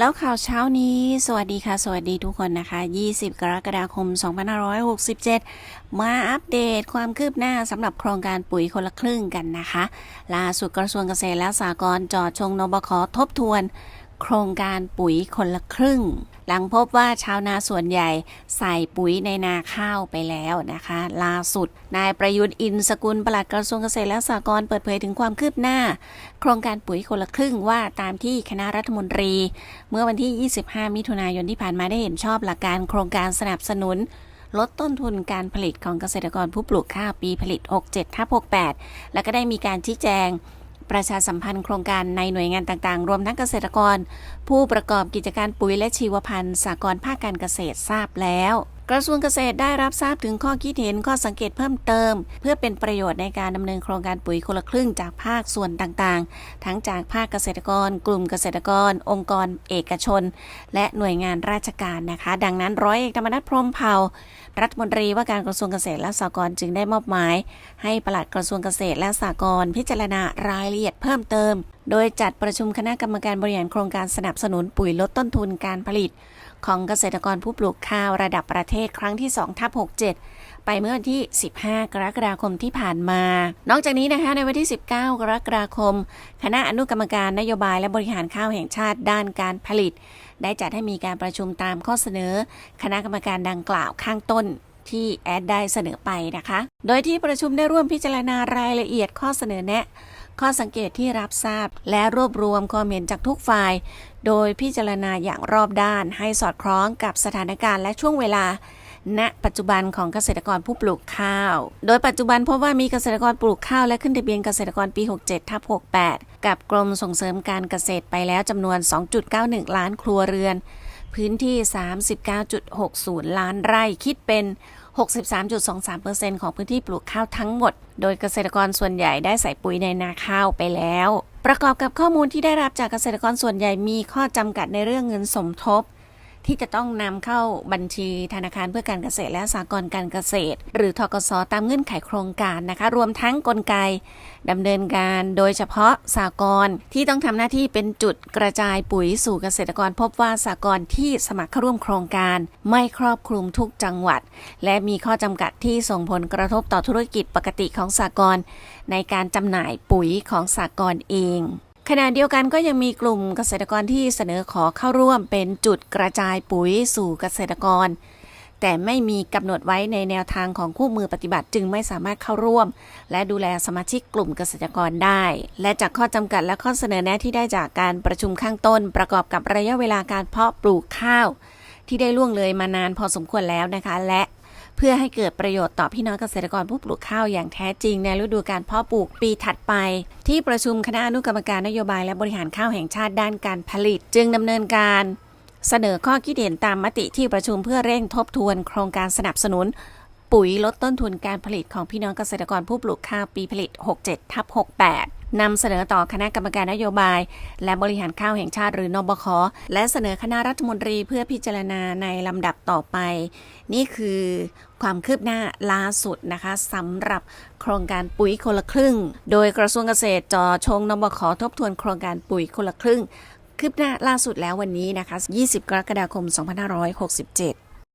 แล้วข่าวเช้านี้ สวัสดีค่ะ สวัสดีทุกคนนะคะ 20 กรกฎาคม 2567 มาอัปเดตความคืบหน้าสำหรับโครงการปุ๋ยคนละครึ่งกันนะคะ ล่าสุดกระทรวงเกษตรและสหกรณ์จอดชงนบคทบทวน โครงการปุ๋ยคนละครึ่ง หลังพบว่าชาวนาส่วนใหญ่ใส่ปุ๋ยในนาข้าวไปแล้วนะคะ ล่าสุด นายประยุทธ์อินสกุลปลัดกระทรวงเกษตรและสหกรณ์เปิดเผยถึงความคืบหน้า โครงการปุ๋ยคนละครึ่งว่าตามที่คณะรัฐมนตรี เมื่อวันที่ 25 มิถุนายนที่ผ่านมาได้เห็นชอบหลักการโครงการสนับสนุนลดต้นทุนการผลิตของเกษตรกรผู้ปลูกข้าวปีผลิต 67ทับ68 แล้วก็ได้มีการชี้แจง ประชาสัมพันธ์โครงการในหน่วยงานต่างๆ รวมทั้งเกษตรกร ผู้ประกอบกิจการปุ๋ยและชีวพันธุ์สากลภาคการเกษตรทราบแล้ว กระทรวงเกษตรได้รับทราบถึงข้อคิดเห็นข้อสังเกตเพิ่มเติม เพื่อเป็นประโยชน์ในการดำเนินโครงการปุ๋ยคนละครึ่งจากภาคส่วนต่างๆ ทั้งจากภาคเกษตรกร กลุ่มเกษตรกร องค์กร เอกชน และหน่วยงานราชการนะคะ ดังนั้นร้อยเอกธรรมนัฐพรมเผ่ารัฐมนตรีว่าการกระทรวงเกษตรและสหกรณ์จึงได้มอบหมาย ให้ปลัดกระทรวงเกษตรและสหกรณ์พิจารณารายละเอียดเพิ่มเติม โดยจัดประชุมคณะกรรมการบริหารโครงการสนับสนุนปุ๋ยลดต้นทุนการผลิต ของเกษตรกรผู้ปลูกข้าวระดับประเทศครั้งที่2ทับ67 ไปเมื่อวันที่ 15 กรกฎาคมที่ผ่านมา นอกจากนี้นะคะในวันที่ 19 กรกฎาคม คณะอนุกรรมการนโยบายและบริหารข้าวแห่งชาติด้านการผลิต ได้จัดให้มีการประชุมตามข้อเสนอ คณะกรรมการดังกล่าวข้างต้นที่แอดได้เสนอไปนะคะ โดยที่ประชุมได้ร่วมพิจารณารายละเอียดข้อเสนอแนะ ข้อสังเกตที่รับทราบ และรวบรวมความเห็นจากทุกฝ่าย โดยพิจารณาอย่างรอบด้าน ให้สอดคล้องกับสถานการณ์และช่วงเวลาณปัจจุบันของเกษตรกรผู้ปลูกข้าว โดยปัจจุบันพบว่ามีเกษตรกรปลูกข้าวและขึ้นทะเบียนเกษตรกรปี 67ทับ68 กับกรมส่งเสริมการเกษตรไปแล้วจำนวน 2.91 ล้านครัวเรือน พื้นที่ 39.60 ล้านไร่คิดเป็น 63.23%ของพื้นที่ปลูกข้าวทั้งหมด โดยเกษตรกรส่วนใหญ่ได้ใส่ปุ๋ยในนาข้าวไปแล้ว ประกอบกับข้อมูลที่ได้รับจากเกษตรกรส่วนใหญ่มีข้อจำกัดในเรื่องเงินสมทบ ที่จะต้องนำเข้าบัญชีธนาคารเพื่อการเกษตรและสหกรณ์การเกษตร หรือทกสตามเงื่อนไขโครงการนะคะ รวมทั้งกลไกดำเนินการโดยเฉพาะสหกรณ์ที่ต้องทำหน้าที่เป็นจุดกระจายปุ๋ยสู่เกษตรกร พบว่าสหกรณ์ที่สมัครเข้าร่วมโครงการ ไม่ครอบคลุมทุกจังหวัด และมีข้อจำกัดที่ส่งผลกระทบต่อธุรกิจปกติของสหกรณ์ในการจำหน่ายปุ๋ยของสหกรณ์เอง ขณะเดียวกันก็ยังมีกลุ่มเกษตรกรที่เสนอขอเข้าร่วมเป็นจุดกระจายปุ๋ยสู่เกษตรกร แต่ไม่มีกำหนดไว้ในแนวทางของคู่มือปฏิบัติจึงไม่สามารถเข้าร่วม และดูแลสมาชิกกลุ่มเกษตรกรได้ และจากข้อจำกัดและข้อเสนอแนะที่ได้จากการประชุมข้างต้น ประกอบกับระยะเวลาการเพาะปลูกข้าว ที่ได้ล่วงเลยมานานพอสมควรแล้วนะคะ และ เพื่อให้เกิดประโยชน์ต่อพี่น้องเกษตรกรผู้ปลูกข้าวอย่างแท้จริง ในฤดูการเพาะปลูกปีถัดไป ที่ประชุมคณะอนุกรรมการนโยบายและบริหารข้าวแห่งชาติด้านการผลิต จึงดำเนินการเสนอข้อคิดเห็นตามมติที่ประชุมเพื่อเร่งทบทวนโครงการสนับสนุน ปุ๋ยลดต้นทุนการผลิตของพี่น้องเกษตรกรผู้ปลูกข้าวปีผลิต 67ทับ68 นำเสนอต่อคณะกรรมการนโยบาย และบริหารข้าวแห่งชาติหรือนบค และเสนอคณะรัฐมนตรีเพื่อพิจารณาในลำดับต่อไป นี่คือความคืบหน้าล่าสุดนะคะสำหรับโครงการปุ๋ยคนละครึ่ง โดยกระทรวงเกษตรจอชงนบคทบทวนโครงการปุ๋ยคนละครึ่ง คืบหน้าล่าสุดแล้ววันนี้นะคะ 20 กรกฎาคม 2567